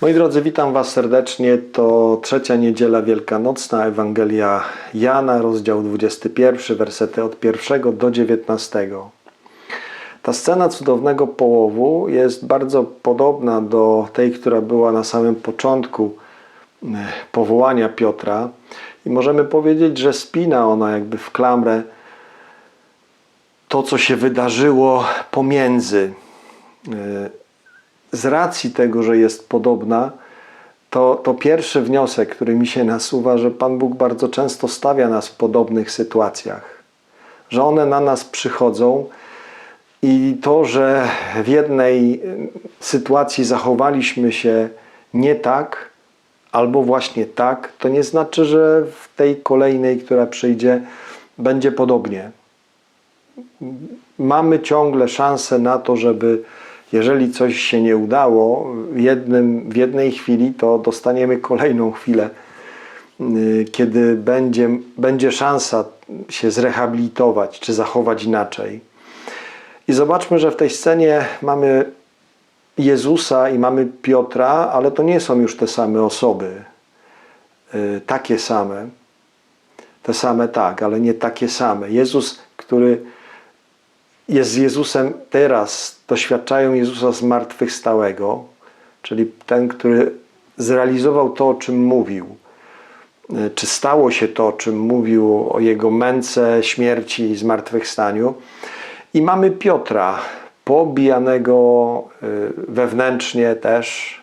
Moi drodzy, witam Was serdecznie. To trzecia niedziela wielkanocna, Ewangelia Jana, rozdział 21, wersety od 1 do 19. Ta scena cudownego połowu jest bardzo podobna do tej, która była na samym początku eh, powołania Piotra. I możemy powiedzieć, że spina ona jakby w klamrę to, co się wydarzyło pomiędzy. Z racji tego, że jest podobna, to, to pierwszy wniosek, który mi się nasuwa, że Pan Bóg bardzo często stawia nas w podobnych sytuacjach. Że one na nas przychodzą i to, że w jednej y, sytuacji zachowaliśmy się nie tak, albo właśnie tak, to nie znaczy, że w tej kolejnej, która przyjdzie, będzie podobnie. Mamy ciągle szansę na to, żeby jeżeli coś się nie udało w, jednym, w jednej chwili, to dostaniemy kolejną chwilę, y, kiedy będzie, będzie szansa się zrehabilitować czy zachować inaczej. I zobaczmy, że w tej scenie mamy Jezusa i mamy Piotra, ale to nie są już te same osoby. Y, Takie same. Te same tak, ale nie takie same. Jezus, który jest z Jezusem teraz, doświadczają Jezusa zmartwychwstałego, czyli ten, który zrealizował to, o czym mówił. Y, Czy stało się to, o czym mówił o Jego męce, śmierci i zmartwychwstaniu. I mamy Piotra, pobijanego y, wewnętrznie też,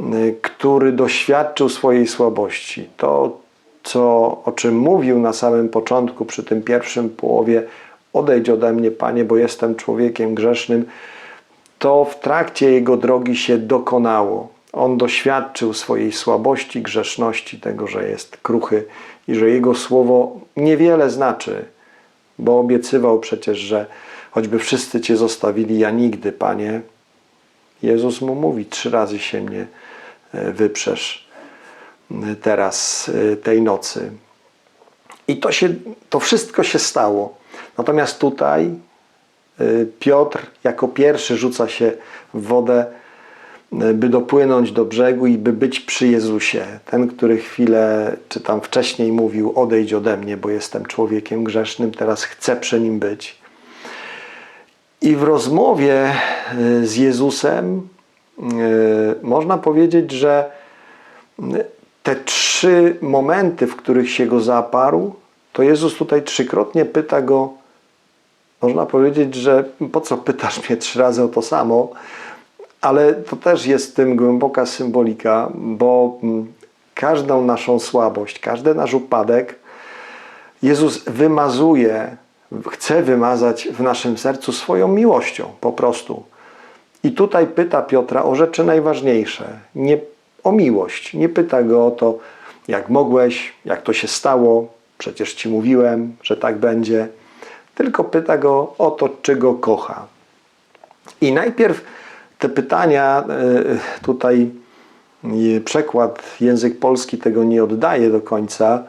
y, który doświadczył swojej słabości. To, co, o czym mówił na samym początku, przy tym pierwszym połowie, odejdź ode mnie, Panie, bo jestem człowiekiem grzesznym, to w trakcie jego drogi się dokonało. On doświadczył swojej słabości, grzeszności, tego, że jest kruchy i że jego słowo niewiele znaczy, bo obiecywał przecież, że choćby wszyscy Cię zostawili, ja nigdy, Panie. Jezus mu mówi, trzy razy się mnie e, wyprzesz e, teraz, e, tej nocy. I to, się, to wszystko się stało. Natomiast tutaj y, Piotr jako pierwszy rzuca się w wodę, y, by dopłynąć do brzegu i by być przy Jezusie. Ten, który chwilę czy tam wcześniej mówił: Odejdź ode mnie, bo jestem człowiekiem grzesznym, teraz chcę przy nim być. I w rozmowie y, z Jezusem można powiedzieć, że te trzy momenty, w których się go zaparł, to Jezus tutaj trzykrotnie pyta go, można powiedzieć, że po co pytasz mnie trzy razy o to samo, ale to też jest tym głęboka symbolika, bo mm, każdą naszą słabość, każdy nasz upadek Jezus wymazuje, chce wymazać w naszym sercu swoją miłością po prostu. I tutaj pyta Piotra o rzeczy najważniejsze, nie o miłość. Nie pyta go o to, jak mogłeś, jak to się stało, przecież ci mówiłem, że tak będzie. Tylko pyta go o to, czy go kocha. I najpierw te pytania, y, tutaj y, przekład język polski tego nie oddaje do końca,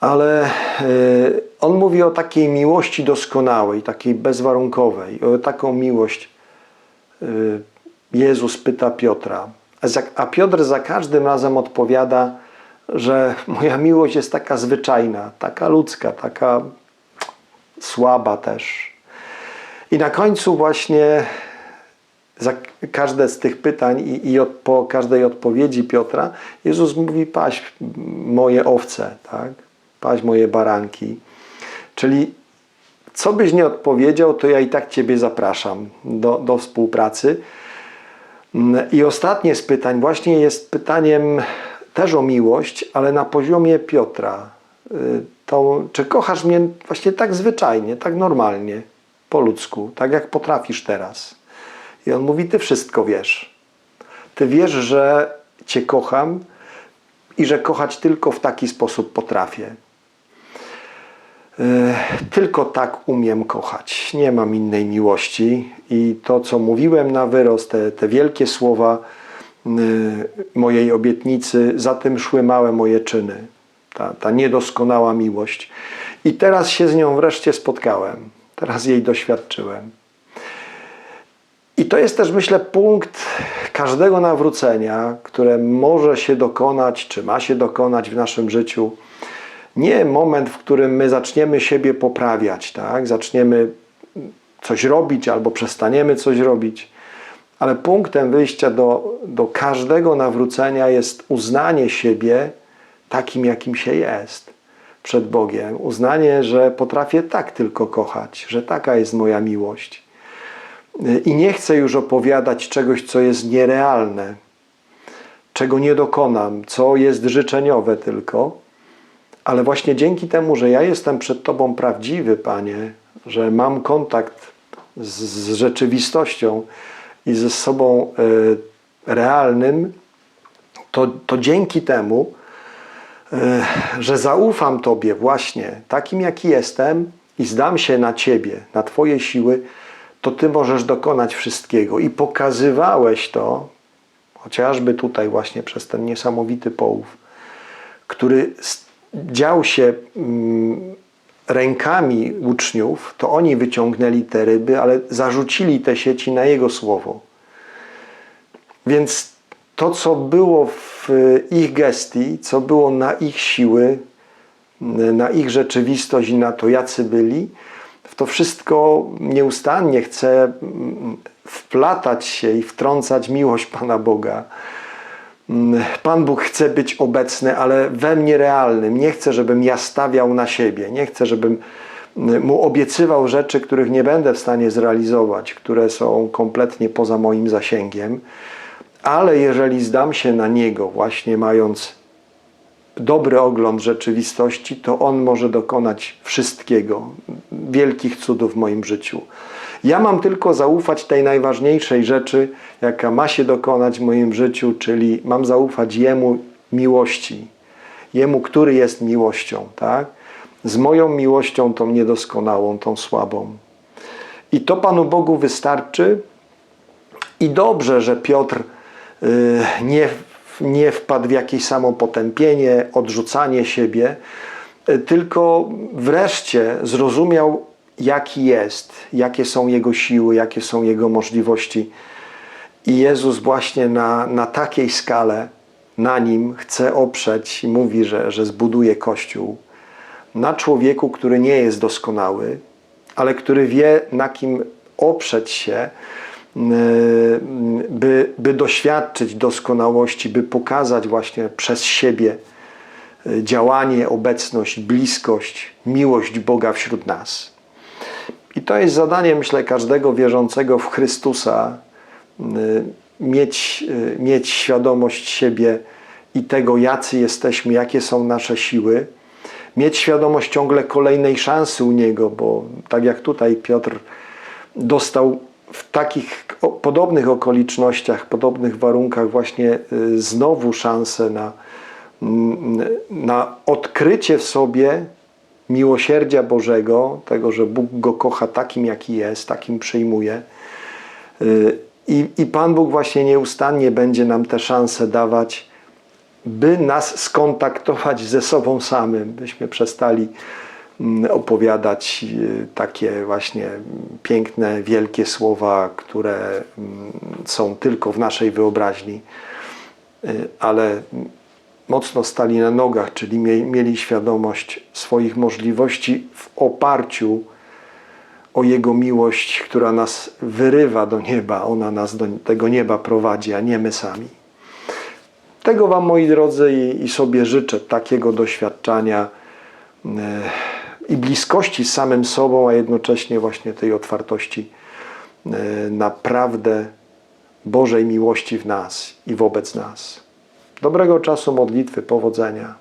ale y, on mówi o takiej miłości doskonałej, takiej bezwarunkowej. O taką miłość Jezus pyta Piotra. A Piotr za każdym razem odpowiada, że moja miłość jest taka zwyczajna, taka ludzka, taka słaba też. I na końcu właśnie za każde z tych pytań i, i od, po każdej odpowiedzi Piotra Jezus mówi paść moje owce, tak? paść moje baranki. Czyli co byś nie odpowiedział, to ja i tak Ciebie zapraszam do, do współpracy. I ostatnie z pytań właśnie jest pytaniem też o miłość, ale na poziomie Piotra. To, czy kochasz mnie właśnie tak zwyczajnie, tak normalnie, po ludzku, tak jak potrafisz teraz? I on mówi: Ty wszystko wiesz. Ty wiesz, że Cię kocham i że kochać tylko w taki sposób potrafię. Y, Tylko tak umiem kochać. Nie mam innej miłości. I to, co mówiłem na wyrost, te, te wielkie słowa y, mojej obietnicy, za tym szły małe moje czyny. Ta, ta niedoskonała miłość. I teraz się z nią wreszcie spotkałem. Teraz jej doświadczyłem. I to jest też, myślę, punkt każdego nawrócenia, które może się dokonać, czy ma się dokonać w naszym życiu. Nie moment, w którym my zaczniemy siebie poprawiać, tak? zaczniemy coś robić albo przestaniemy coś robić, ale punktem wyjścia do, do każdego nawrócenia jest uznanie siebie takim, jakim się jest przed Bogiem. Uznanie, że potrafię tak tylko kochać, że taka jest moja miłość. I nie chcę już opowiadać czegoś, co jest nierealne, czego nie dokonam, co jest życzeniowe tylko, ale właśnie dzięki temu, że ja jestem przed Tobą prawdziwy, Panie, że mam kontakt z, z rzeczywistością i ze sobą y, realnym, to, to dzięki temu, że zaufam Tobie właśnie takim, jaki jestem i zdam się na Ciebie, na Twoje siły, to Ty możesz dokonać wszystkiego. I pokazywałeś to, chociażby tutaj właśnie przez ten niesamowity połów, który dział się mm, rękami uczniów, to oni wyciągnęli te ryby, ale zarzucili te sieci na Jego słowo. Więc to, co było w ich gestii, co było na ich siły, na ich rzeczywistość i na to, jacy byli, w to wszystko nieustannie chce wplatać się i wtrącać miłość Pana Boga. Pan Bóg chce być obecny, ale we mnie realnym. Nie chce, żebym ja stawiał na siebie. Nie chce, żebym mu obiecywał rzeczy, których nie będę w stanie zrealizować, które są kompletnie poza moim zasięgiem. Ale jeżeli zdam się na Niego, właśnie mając dobry ogląd rzeczywistości, to On może dokonać wszystkiego, wielkich cudów w moim życiu. Ja mam tylko zaufać tej najważniejszej rzeczy, jaka ma się dokonać w moim życiu, czyli mam zaufać Jemu miłości. Jemu, który jest miłością, tak? Z moją miłością, tą niedoskonałą, tą słabą. I to Panu Bogu wystarczy. I dobrze, że Piotr nie nie wpadł w jakieś samopotępienie, odrzucanie siebie, e, tylko wreszcie zrozumiał, jaki jest, jakie są jego siły, jakie są jego możliwości. I Jezus właśnie na, na takiej skale na nim chce oprzeć i mówi, że, że zbuduje Kościół na człowieku, który nie jest doskonały, ale który wie, na kim oprzeć się, Y, by, by doświadczyć doskonałości, by pokazać właśnie przez siebie y, działanie, obecność, bliskość, miłość Boga wśród nas. I to jest zadanie, myślę, każdego wierzącego w Chrystusa, y, mieć, mieć świadomość siebie i tego, jacy jesteśmy, jakie są nasze siły, mieć świadomość ciągle kolejnej szansy u Niego, bo tak jak tutaj Piotr dostał w takich podobnych okolicznościach, podobnych warunkach właśnie y, znowu szansę na, mm, na odkrycie w sobie miłosierdzia Bożego, tego, że Bóg go kocha takim, jaki jest, takim przyjmuje. Y, I, I Pan Bóg właśnie nieustannie będzie nam te szanse dawać, by nas skontaktować ze sobą samym, byśmy przestali opowiadać y, takie właśnie piękne, wielkie słowa, które mm, są tylko w naszej wyobraźni, y, ale mocno stali na nogach, czyli mieli świadomość swoich możliwości w oparciu o Jego miłość, która nas wyrywa do nieba, ona nas do tego nieba prowadzi, a nie my sami. Tego Wam, moi drodzy, i sobie życzę takiego doświadczenia y, i bliskości z samym sobą, a jednocześnie właśnie tej otwartości e, naprawdę Bożej miłości w nas i wobec nas. Dobrego czasu modlitwy, powodzenia.